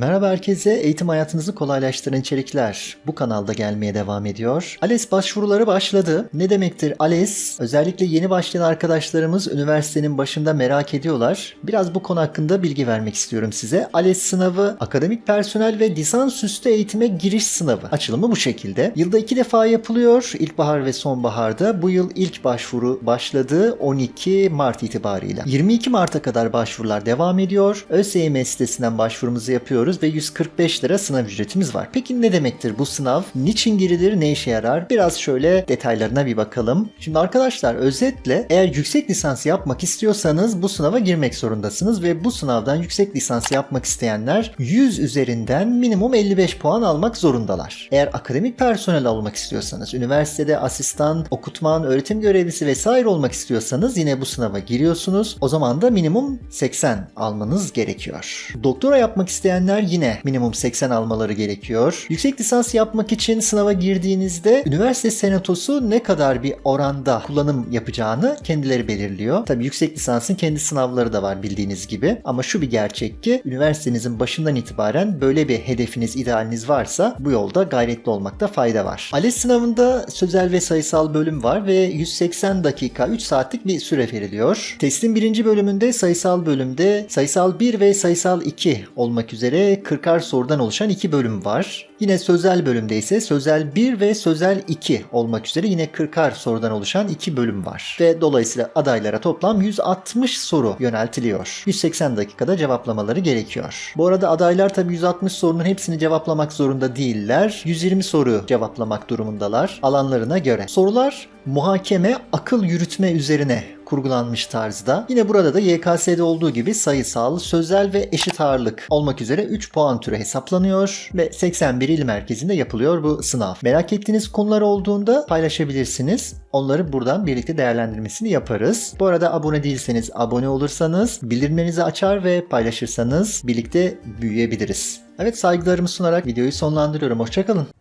Merhaba herkese, eğitim hayatınızı kolaylaştıran içerikler bu kanalda gelmeye devam ediyor. ALES başvuruları başladı. Ne demektir ALES? Özellikle yeni başlayan arkadaşlarımız üniversitenin başında merak ediyorlar. Biraz bu konu hakkında bilgi vermek istiyorum size. ALES sınavı, akademik personel ve lisansüstü eğitime giriş sınavı. Açılımı bu şekilde. Yılda iki defa yapılıyor, ilkbahar ve sonbaharda. Bu yıl ilk başvuru başladı 12 Mart itibariyle. 22 Mart'a kadar başvurular devam ediyor. ÖSYM sitesinden başvurumuzu yapıyoruz ve 145 lira sınav ücretimiz var. Peki ne demektir bu sınav? Niçin girilir? Ne işe yarar? Biraz şöyle detaylarına bir bakalım. Şimdi arkadaşlar özetle eğer yüksek lisans yapmak istiyorsanız bu sınava girmek zorundasınız ve bu sınavdan yüksek lisans yapmak isteyenler 100 üzerinden minimum 55 puan almak zorundalar. Eğer akademik personel olmak istiyorsanız, üniversitede asistan, okutman, öğretim görevlisi vesaire olmak istiyorsanız yine bu sınava giriyorsunuz. O zaman da minimum 80 almanız gerekiyor. Doktora yapmak isteyenler yine minimum 80 almaları gerekiyor. Yüksek lisans yapmak için sınava girdiğinizde üniversite senatosu ne kadar bir oranda kullanım yapacağını kendileri belirliyor. Tabii yüksek lisansın kendi sınavları da var bildiğiniz gibi. Ama şu bir gerçek ki üniversitenizin başından itibaren böyle bir hedefiniz, idealiniz varsa bu yolda gayretli olmakta fayda var. ALES sınavında sözel ve sayısal bölüm var ve 180 dakika 3 saatlik bir süre veriliyor. Testin birinci bölümünde sayısal bölümde sayısal 1 ve sayısal 2 olmak üzere 40'ar sorudan oluşan iki bölüm var. Yine sözel bölümde ise sözel 1 ve sözel 2 olmak üzere yine 40'ar sorudan oluşan iki bölüm var. Ve dolayısıyla adaylara toplam 160 soru yöneltiliyor. 180 dakikada cevaplamaları gerekiyor. Bu arada adaylar tabi 160 sorunun hepsini cevaplamak zorunda değiller. 120 soru cevaplamak durumundalar alanlarına göre. Sorular muhakeme, akıl yürütme üzerine kurgulanmış tarzda. Yine burada da YKS'de olduğu gibi sayısal, sözel ve eşit ağırlık olmak üzere 3 puan türü hesaplanıyor ve 81 il merkezinde yapılıyor bu sınav. Merak ettiğiniz konular olduğunda paylaşabilirsiniz. Onları buradan birlikte değerlendirmesini yaparız. Bu arada abone değilseniz abone olursanız, bildirimlerinizi açar ve paylaşırsanız birlikte büyüyebiliriz. Evet saygılarımı sunarak videoyu sonlandırıyorum. Hoşçakalın.